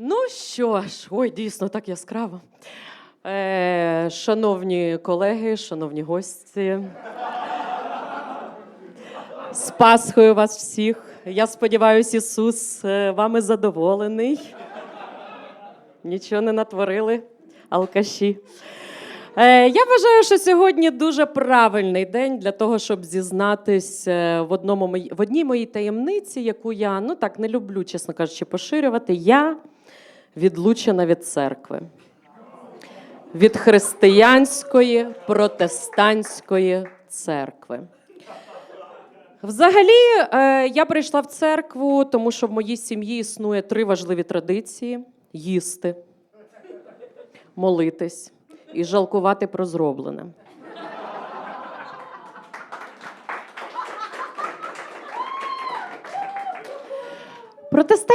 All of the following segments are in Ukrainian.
Ну що ж, ой, дійсно так яскраво. Е, шановні колеги, шановні гості. З Пасхою вас всіх. Я сподіваюся, Ісус е, вами задоволений. Нічого не натворили, алкаші. Е, Я вважаю, що сьогодні дуже правильний день для того, щоб зізнатись е, в, одному в одній моїй таємниці, яку я ну так не люблю, чесно кажучи, поширювати. Я відлучена від церкви. Від християнської протестантської церкви. Взагалі, е, я прийшла в церкву, тому що в моїй сім'ї існує три важливі традиції: їсти, молитись і жалкувати про зроблене.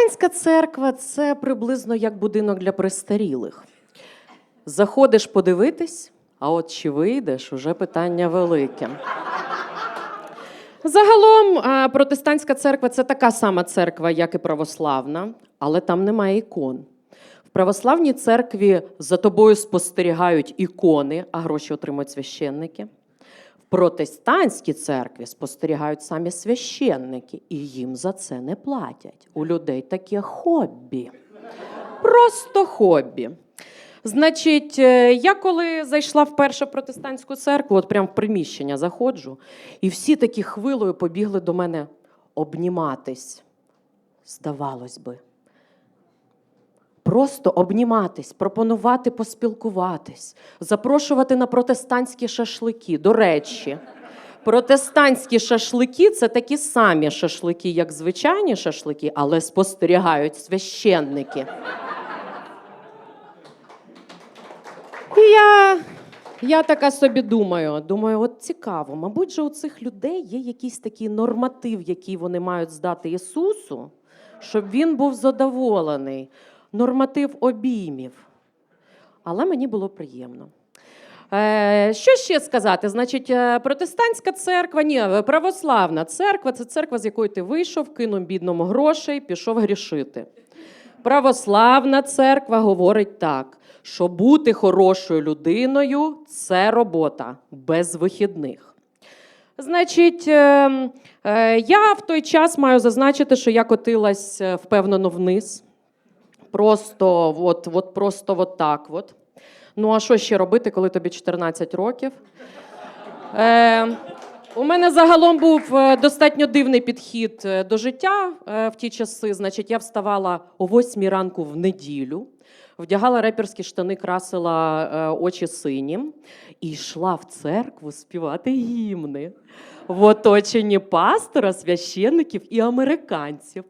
Протестантська церква це приблизно як будинок для престарілих. Заходиш подивитись, а от чи вийдеш, уже питання велике. Загалом протестантська церква це така сама церква, як і православна, але там немає ікон. В православній церкві за тобою спостерігають ікони, а гроші отримують священники. В протестантській церкві спостерігають самі священники, і їм за це не платять. У людей таке хобі. Просто хобі. Значить, е, я коли зайшла в протестантську церкву, от прямо в приміщення заходжу, і всі такі хвилою побігли до мене обніматись. Здавалось би. Просто обніматись, пропонувати поспілкуватись, запрошувати на протестантські шашлики. До речі, протестантські шашлики це такі самі шашлики, як звичайні шашлики, але спостерігають священники. І я, я така собі думаю: думаю, от цікаво, мабуть, же у цих людей є якийсь такий норматив, який вони мають здати Ісусу, щоб він був задоволений. Норматив обіймів. Але мені було приємно. Е, що ще сказати? Значить, е, протестантська церква, ні, е, православна церква це церква, з якої ти вийшов, кинув бідному грошей, пішов грішити. Православна церква говорить так, що бути хорошою людиною це робота без вихідних. Значить, я в той час маю зазначити, що я котилась впевнено вниз. Просто от, от, просто от так. От. Ну, а що ще робити, коли тобі 14 років? Е, у мене загалом був е, достатньо дивний підхід е, до життя е, в ті часи. Значить, я вставала о 8 ранку в неділю, вдягала реперські штани, красила е, очі синім і йшла в церкву співати гімни в оточенні пастора, священників і американців.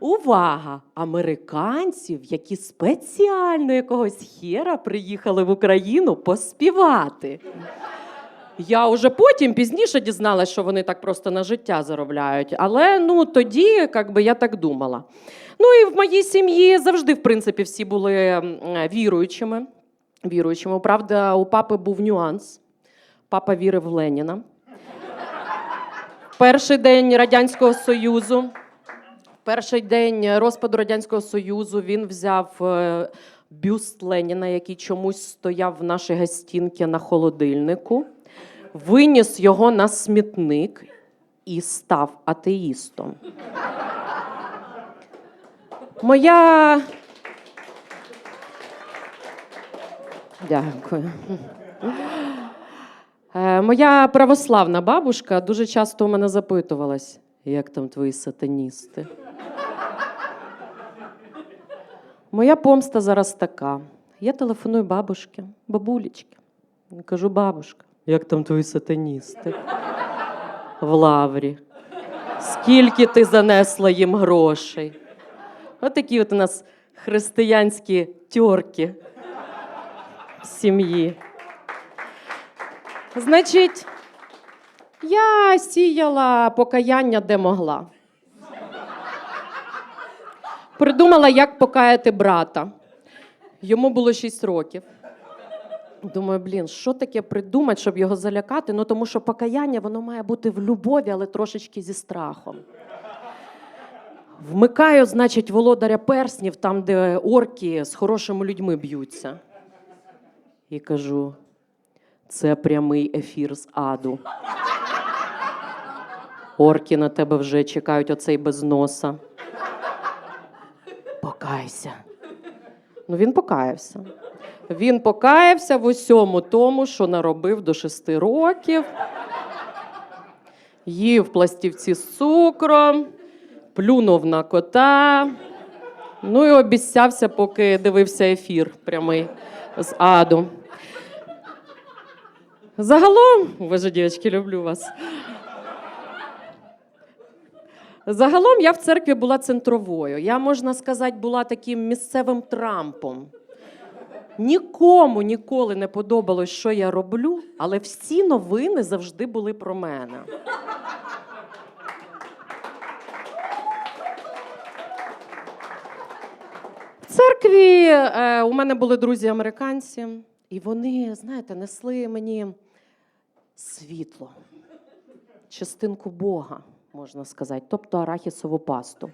Увага! Американців, які спеціально якогось хера приїхали в Україну поспівати. Я вже потім пізніше дізналася, що вони так просто на життя заробляють. Але ну тоді, як би я так думала. Ну і в моїй сім'ї завжди, в принципі, всі були віруючими. Віруючими. Правда, у папи був нюанс. Папа вірив в Леніна. Перший день Радянського Союзу. Перший день розпаду Радянського Союзу він взяв е, бюст Леніна, який чомусь стояв в нашій гостінці на холодильнику, виніс його на смітник і став атеїстом. Моя. Дякую. Е, Моя православна бабушка дуже часто у мене запитувалась, як там твої сатаністи. Моя помста зараз така. Я телефоную бабушці, бабулечки. Кажу, бабушка, як там твої сатаністи? В лаврі. Скільки ти занесла їм грошей? От такі от у нас християнські тьорки в сім'ї. Значить, я сіяла покаяння де могла. Придумала, як покаяти брата. Йому було 6 років. Думаю, блін, що таке придумати, щоб його залякати? Ну тому що покаяння воно має бути в любові, але трошечки зі страхом. Вмикаю, значить, володаря перснів, там, де орки з хорошими людьми б'ються. І кажу: це прямий ефір з аду. Орки на тебе вже чекають оцей без носа. Покайся. Ну, він покаявся. Він покаявся в усьому тому, що наробив до шести років. Їв пластівці з цукром, плюнув на кота. Ну і обіцявся, поки дивився ефір прямий з аду. Загалом, ви дівчатки, люблю вас. Загалом я в церкві була центровою. Я, можна сказати, була таким місцевим трампом. Нікому ніколи не подобалось, що я роблю, але всі новини завжди були про мене. В церкві е, у мене були друзі американці, і вони, знаєте, несли мені світло, частинку Бога, можна сказати, тобто арахісову пасту,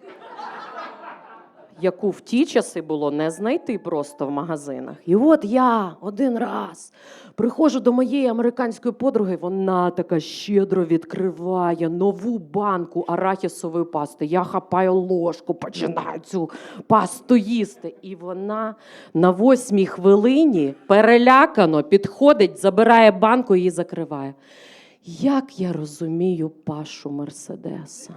яку в ті часи було не знайти просто в магазинах. І от я один раз приходжу до моєї американської подруги, вона така щедро відкриває нову банку арахісової пасти. Я хапаю ложку, починаю цю пасту їсти. І вона на восьмій хвилині перелякано підходить, забирає банку і її закриває. Як я розумію Пашу Мерседеса?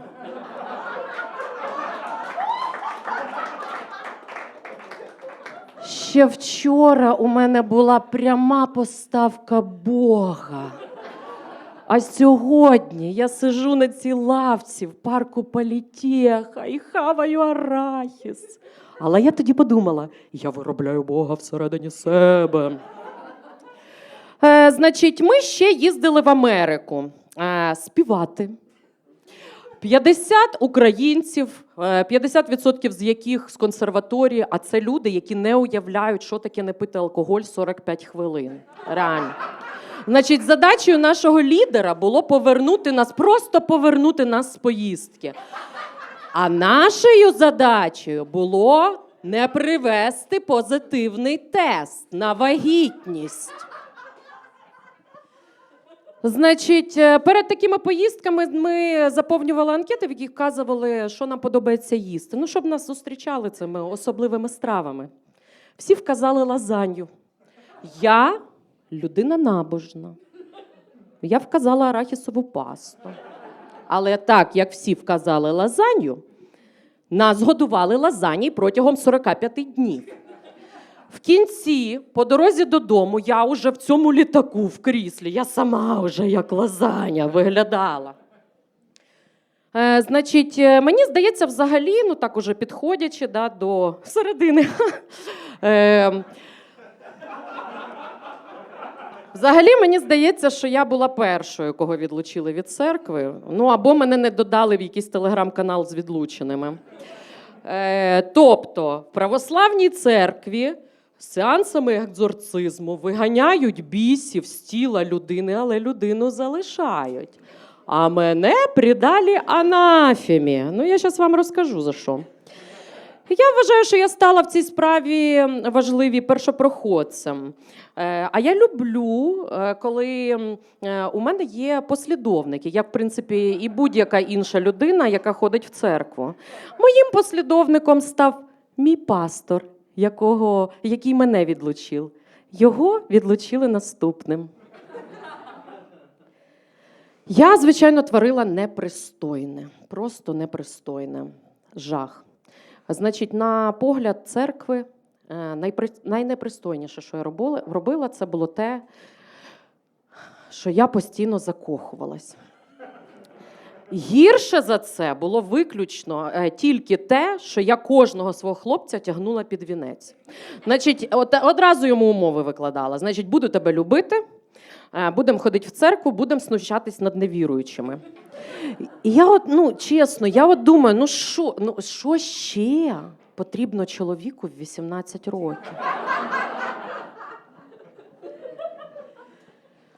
Ще вчора у мене була пряма поставка Бога. А сьогодні я сижу на цій лавці в парку Політеха і хаваю арахіс. Але я тоді подумала: я виробляю Бога всередині себе. Е, значить, ми ще їздили в Америку е, співати. 50 українців, е, 50% з яких з консерваторії, а це люди, які не уявляють, що таке не пити алкоголь 45 хвилин. Реально. Значить, задачею нашого лідера було повернути нас, просто повернути нас з поїздки. А нашою задачею було не привести позитивний тест на вагітність. Значить, е, перед такими поїздками ми заповнювали анкети, в яких вказували, що нам подобається їсти. Ну, щоб нас зустрічали цими особливими стравами. Всі вказали лазанью. Я людина набожна. Я вказала арахісову пасту. Але так, як всі вказали лазанью, нас годували лазаній протягом 45 днів. В кінці, по дорозі додому, я уже в цьому літаку в кріслі, я сама вже як лазаня виглядала. Е, значить, е, мені здається, взагалі, ну так уже підходячи да, до середини. Е, Взагалі, мені здається, що я була першою, кого відлучили від церкви. Ну або мене не додали в якийсь телеграм-канал з відлученими. Е, тобто, в православній церкві сеансами екзорцизму виганяють бісів з тіла людини, але людину залишають. А мене придалі анафемі. Ну, я зараз вам розкажу за що. Я вважаю, що я стала в цій справі важливі першопроходцем. Е, А я люблю, е, коли е, у мене є послідовники, як в принципі і будь-яка інша людина, яка ходить в церкву. Моїм послідовником став мій пастор, якого, який мене відлучив. Його відлучили наступним. Я, звичайно, творила непристойне, просто непристойне. Жах. Значить, на погляд церкви, е, найнепристойніше, що я робила, робила, це було те, що я постійно закохувалась. Гірше за це було виключно е, тільки те, що я кожного свого хлопця тягнула під вінець. Значить, от, одразу йому умови викладала. Значить, буду тебе любити, е, будемо ходити в церкву, будемо знущатись над невіруючими. І я от, ну чесно, я от думаю, ну що, ну що ще потрібно чоловіку в 18 років?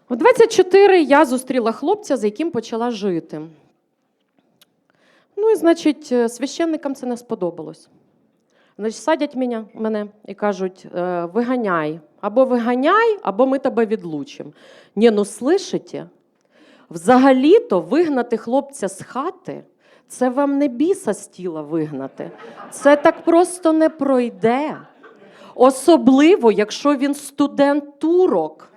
У 24 я зустріла хлопця, з яким почала жити. І, значить, е, священникам це не сподобалось. Значить, садять мене, мене і кажуть: е, виганяй, або виганяй, або ми тебе відлучимо. Ні, ну слышите? Взагалі-то вигнати хлопця з хати це вам не біса з тіла вигнати. Це так просто не пройде. Особливо, якщо він студент турок.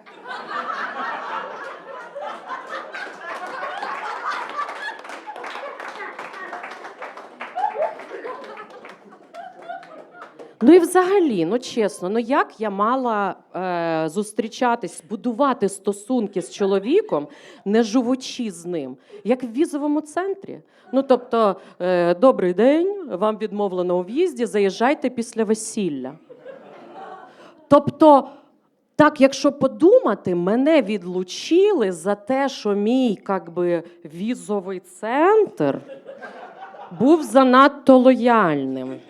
Ну і взагалі, ну чесно, ну як я мала е, зустрічатись, будувати стосунки з чоловіком, не живучи з ним, як в візовому центрі? Ну тобто, е, добрий день, вам відмовлено у в'їзді, заїжджайте після весілля. Тобто, так, якщо подумати, мене відлучили за те, що мій как би, візовий центр був занадто лояльним.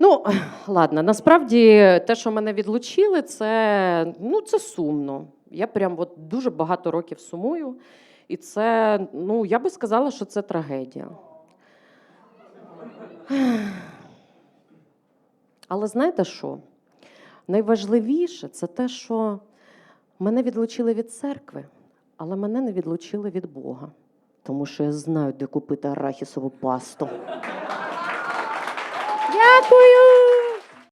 Ну, ладно, насправді те, що мене відлучили, це, ну, це сумно. Я прям от дуже багато років сумую. І це, ну, я би сказала, що це трагедія. Але знаєте що? Найважливіше це те, що мене відлучили від церкви, але мене не відлучили від Бога. Тому що я знаю, де купити арахісову пасту. Дякую.